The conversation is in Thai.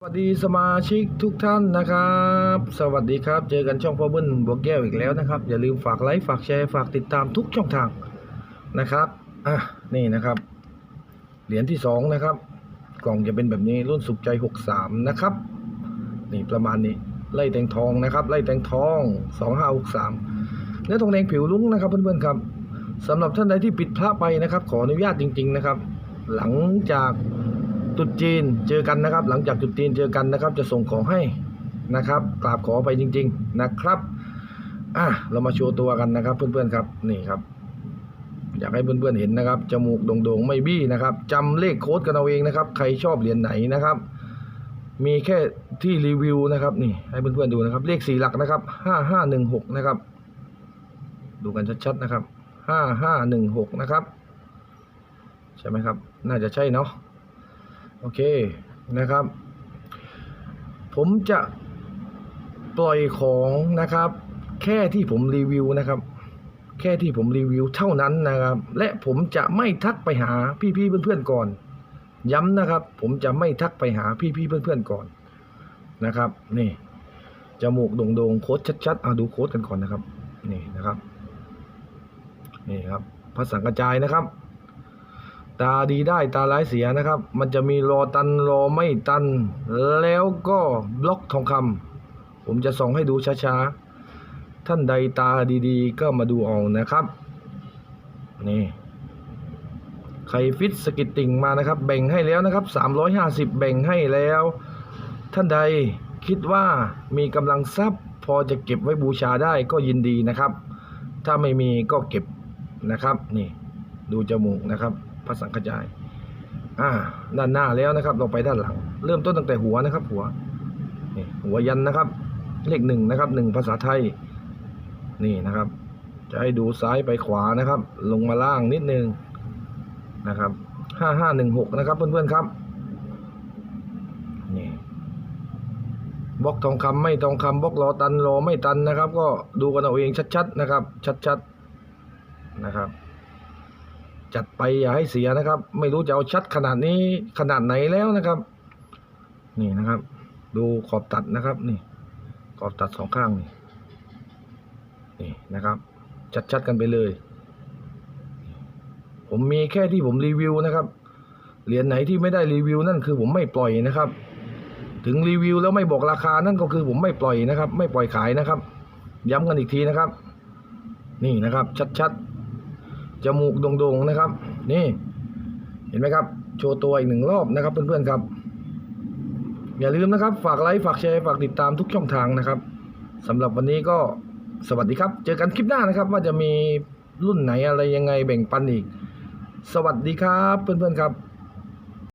สวัสดีสมาชิกทุกท่านนะครับ สวัสดีครับ เจอกันช่องพ่อเบิ้ลบัวแก้วอีกแล้วนะครับ อย่าลืมฝากไลค์ฝากแชร์ฝากติดตามทุกช่องทางนะครับอะนี่นะครับ เหรียญที่สองนะครับ กล่องจะเป็นแบบนี้รุ่นสุขใจ63นะครับ นี่ประมาณนี้ไล่แตงทองนะครับ ไล่แตงทอง2563เนื้อทองแดงผิวลุ้งนะครับเพื่อนๆครับสำหรับท่านใดที่ปิดพระไปนะครับ ขออนุญาตจริง ๆนะครับ หลังจาก ตรุษจีนเจอกันนะครับ หลังจากตรุษจีนเจอกันนะครับ จะส่งของให้นะครับกราบขอไปจริง ๆนะครับอะเรามาโชว์ตัวกันนะครับ เพื่อนๆครับนี่ครับ อยากให้เพื่อนๆเห็นนะครับจมูกโด่งๆไม่บี้นะครับจำเลขโค้ดกันเอาเองนะครับ ใครชอบเหรียญไหนนะครับ มีแค่ที่รีวิวนะครับนี่ให้เพื่อนๆดูนะครับ เลขสี่หลักนะครับห้าห้าหนึ่งหกนะครับ ดูกันชัดๆนะครับห้าห้าหนึ่งหกนะครับ ใช่ไหมครับ น่าจะใช่เนาะ โอเคนะครับ ผมจะปล่อยของนะครับ แค่ที่ผมรีวิวนะครับ แค่ที่ผมรีวิวเท่านั้นนะครับ และผมจะไม่ทักไปหาพี่ๆเพื่อนๆก่อน ย้ำนะครับ ผมจะไม่ทักไปหาพี่ๆเพื่อนๆก่อนนะครับ นี่จมูกโด่งๆโค้ดชัดๆเอาดูโค้ดกันก่อนนะครับ นี่นะครับ นี่ครับภาษากระจายนะครับ ตาดีได้ตาร้ายเสียนะครับ มันจะมีรอตันรอไม่ตัน แล้วก็บล็อกทองคำผมจะส่องให้ดูช้าๆ ท่านใดตาดีๆ ก็มาดูเอานะครับ นี่ไข่ฟิตสกิตติ่งมานะครับ แบ่งให้แล้วนะครับ 350 แบ่งให้แล้ว ท่านใดคิดว่ามีกำลังทรัพย์ พอจะเก็บไว้บูชาได้ก็ยินดีนะครับ ถ้าไม่มีก็เก็บนะครับ นี่ ดูจมูกนะครับ พระสังกระจายอ่าด้านหน้าแล้วนะครับ เราไปด้านหลัง เริ่มต้นตั้งแต่หัวนะครับ หัวนี่หัวยันนะครับ เลขหนึ่งนะครับหนึ่งภาษาไทย นี่นะครับ จะให้ดูซ้ายไปขวานะครับ ลงมาล่างนิดนึงนะครับห้าห้าหนึ่งหกนะครับ เพื่อนๆครับนี่บล็อกทองคำไม่ทองคำบล็อกรอตันรอไม่ตันนะครับ ก็ดูกันเอาเองชัดๆนะครับ ชัดๆนะครับ จัดไปอย่าให้เสียนะครับ ไม่รู้จะเอาชัดขนาดนี้ขนาดไหนแล้วนะครับ นี่นะครับ ดูขอบตัดนะครับ นี่ขอบตัดสองข้างนี่นี่นะครับ ชัดๆกันไปเลย ผมมีแค่ที่ผมรีวิวนะครับเหรียญไหนที่ไม่ได้รีวิวนั่นคือผมไม่ปล่อยนะครับ ถึงรีวิวแล้วไม่บอกราคานั่นก็คือผมไม่ปล่อยนะครับ ไม่ปล่อยขายนะครับ ย้ำกันอีกทีนะครับ นี่นะครับ ชัดๆ จมูกโด่งๆนะครับ นี่ เห็นไหมครับ โชว์ตัวอีกหนึ่งรอบนะครับ เพื่อนๆครับ อย่าลืมนะครับ ฝากไลค์ฝากแชร์ฝากติดตามทุกช่องทางนะครับสำหรับวันนี้ก็สวัสดีครับ เจอกันคลิปหน้านะครับ ว่าจะมีรุ่นไหนอะไรยังไงแบ่งปันอีก สวัสดีครับ เพื่อนๆครับ